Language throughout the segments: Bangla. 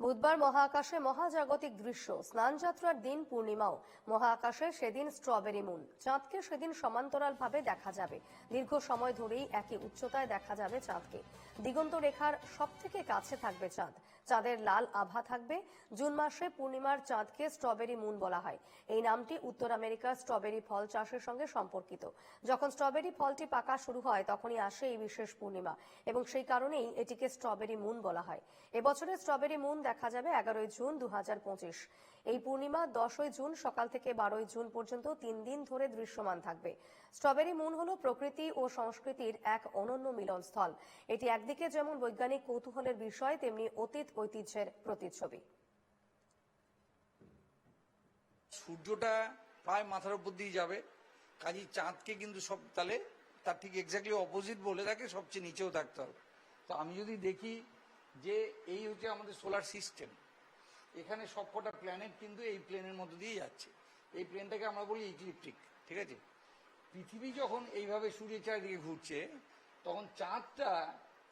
বুধবার মহাকাশে মহাজাগতিক দৃশ্য, স্নানযাত্রার দিন পূর্ণিমাও। মহাকাশে সেদিন স্ট্রবেরি মুন চাঁদকে সেদিন সমান্তরালভাবে দেখা যাবে। দীর্ঘ সময় ধরেই একই উচ্চতায় দেখা যাবে চাঁদকে। দিগন্ত রেখার সব থেকে কাছে থাকবে চাঁদ। চাঁদের লাল আভা থাকবে। জুন মাসে পূর্ণিমার চাঁদকে স্ট্রবেরি মুন বলা হয়। এই নামটি উত্তর আমেরিকার স্ট্রবেরি ফল চাষের সঙ্গে সম্পর্কিত। যখন স্ট্রবেরি ফলটি পাকা শুরু হয়, তখনই আসে এই বিশেষ পূর্ণিমা এবং সেই কারণেই এটিকে স্ট্রবেরি মুন বলা হয়। এবছরের স্ট্রবেরি মুন দেখা যাবে এগারোই জুন দু এই পূর্ণিমা দশই জুন সকাল থেকে বারোই জুন পর্যন্ত তিন দিন ধরে দৃশ্যমান থাকবে। স্ট্রবেরি মুন হল প্রকৃতি ও সংস্কৃতির এক অনন্য মিলনস্থল। এটি একদিকে যেমন বৈজ্ঞানিক কৌতূহলের বিষয়, তেমনি অতীত ঐতিহ্যের প্রতিচ্ছবি। সূর্যটা প্রায় মাথার উপর দিয়ে যাবে। কাজেই চাঁদকে কিন্তু সব তাহলে তার ঠিক এক্স্যাক্টলি অপোজিট বলে থাকে সবচেয়ে নিচেও থাকতে হবে। তো আমি যদি দেখি যে এই হচ্ছে আমাদের সোলার সিস্টেম এখানে সবকটা প্ল্যানেট কিন্তু এই প্লেনের মধ্যে দিয়ে যাচ্ছে। এই প্লেনটাকে আমরা বলি ইক্লিপটিক ঠিক আছে? পৃথিবী যখন এইভাবে সূর্যের চারিদিকে ঘুরছে, তখন চাঁদটা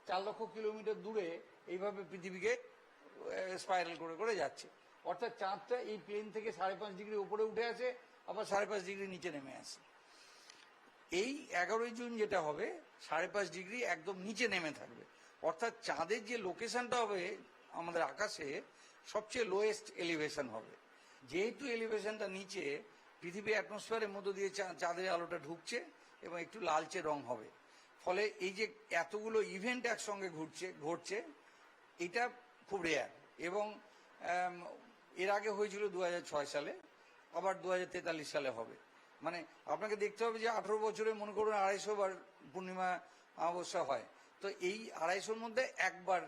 চার লক্ষ কিলোমিটার দূরে এইভাবে পৃথিবীকে স্পাইরাল করে করে যাচ্ছে। অর্থাৎ চাঁদটা এই প্লেন থেকে সাড়ে পাঁচ ডিগ্রি উপরে উঠে আসে, আবার সাড়ে পাঁচ ডিগ্রি নিচে নেমে আসে। এই এগারোই জুন যেটা হবে, সাড়ে পাঁচ ডিগ্রি একদম নিচে নেমে থাকবে। অর্থাৎ চাঁদের যে লোকেশনটা হবে আমাদের আকাশে, সবচেয়ে লোয়েস্ট এলিভেশন হবে। যেহেতু এলিভেশনটা নিচে, পৃথিবী অ্যাটমসফিয়ারের মধ্য দিয়ে চাঁদের আলোটা ঢুকছে এবং একটু লালচে রং হবে। ফলে এই যে এতগুলো ইভেন্ট একসঙ্গে ঘুরছে, ঘটছে, এটা খুব রেয়ার এবং এর আগে হয়েছিল দু হাজার ছয় সালে, আবার দু হাজার তেতাল্লিশ সালে হবে। মানে আপনাকে দেখতে হবে যে আঠারো বছরে মনে করুন আড়াইশো বার পূর্ণিমা অমাবস্যা হয়। তো এই আড়াইশোর মধ্যে একবার